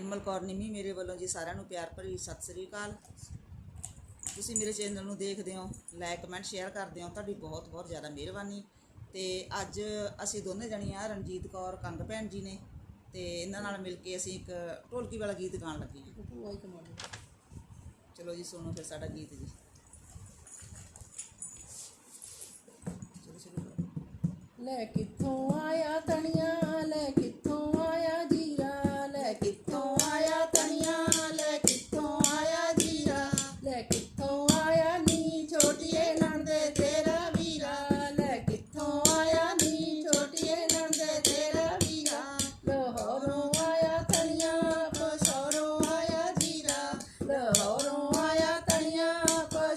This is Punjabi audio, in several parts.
ਨਿਰਮਲ ਕੌਰ ਨਿੰਮੀ ਮੇਰੇ ਵੱਲੋਂ ਜੀ ਸਾਰਿਆਂ ਨੂੰ ਪਿਆਰ ਭਰੀ ਸਤਿ ਸ੍ਰੀ ਅਕਾਲ। ਤੁਸੀਂ ਮੇਰੇ ਚੈਨਲ ਨੂੰ ਦੇਖਦੇ ਹੋ ਲਾਈਕ ਕਮੈਂਟ ਸ਼ੇਅਰ ਕਰਦੇ ਹੋ ਤੁਹਾਡੀ ਬਹੁਤ ਬਹੁਤ ਜ਼ਿਆਦਾ ਮਿਹਰਬਾਨੀ। ਤੇ ਅੱਜ ਅਸੀਂ ਦੋਨੇ ਜਣੀਆਂ ਰਣਜੀਤ ਕੌਰ ਕੰਗ ਭੈਣ ਜੀ ਨੇ। ਤੇ ਇਹਨਾਂ ਨਾਲ ਮਿਲ ਕੇ ਅਸੀਂ ਇੱਕ ਢੋਲਕੀ ਵਾਲਾ ਗੀਤ ਗਾਉਣ ਲੱਗੇ। ਚਲੋ ਜੀ ਸੁਣੋ ਫਿਰ ਸਾਡਾ ਗੀਤ ਜੀ। ਲੈ ਕਿੱਥੋਂ ਆਇਆ ਤਣੀਆਂ ਲੈ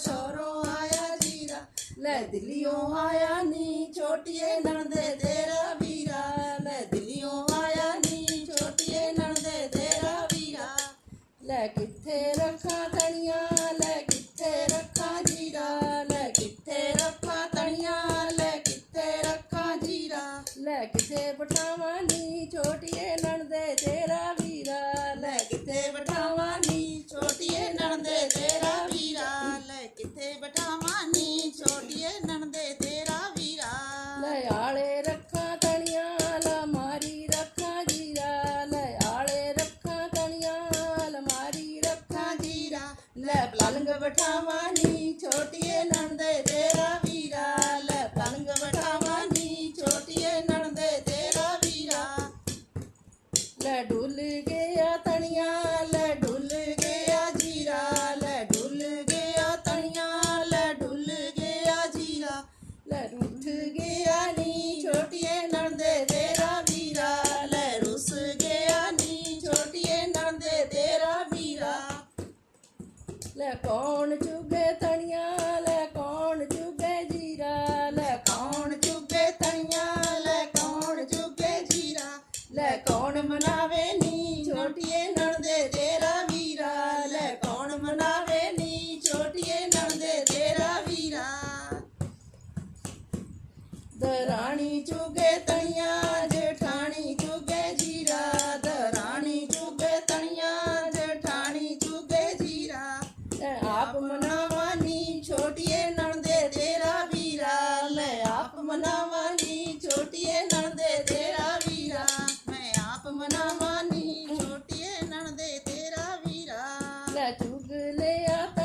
ਪਸ਼ੌਰੋਂ ਆਇਆ ਜੀਰਾ, ਲੈ ਦਿੱਲੀੋਂ ਆਇਆ ਨੀ, ਛੋਟੀਏ ਨਣਦੇ ਤੇਰਾ ਵੀਰਾ। ਲੈ ਦਿੱਲੀੋਂ ਆਇਆ ਨੀ, ਛੋਟੀਏ ਨਣਦੇ ਤੇਰਾ ਵੀਰਾ। ਲੈ ਕਿੱਥੇ ਰੱਖਾਂ ਤਣੀਆਂ, ਲੈ ਕਿੱਥੇ ਰੱਖਾਂ ਜੀਰਾ, ਲੈ ਕਿੱਥੇ ਰੱਖਾਂ ਜੀਰਾ ਲੈ ਪਲੰਗ ਬਿਠਾਵਾਂ ਨੀ ਛੋਟੀਏ ਕੌਣ ਚੁਗੇ ਤਣੀਆਂ ਲੈ ਕੌਣ ਚੁਗੇ ਜੀਰਾ? ਲੈ ਕੌਣ ਚੁਗੇ ਤਣੀਆਂ ਲੈ ਕੌਣ ਚੁਗੇ ਜੀਰਾ? ਲੈ ਕੌਣ ਮਨਾਵੇ ਨੀ ਛੋਟੀਏ ਨਣਦੇ ਤੇਰਾ ਵੀਰਾ। ਲੈ ਕੌਣ ਮਨਾਵੇ ਨੀ ਛੋਟੀਏ ਨਣਦੇ ਤੇਰਾ ਵੀਰਾ। ਦਰਾਣੀ ਚੁਗੇ ਤਣੀਆਂ We lay up.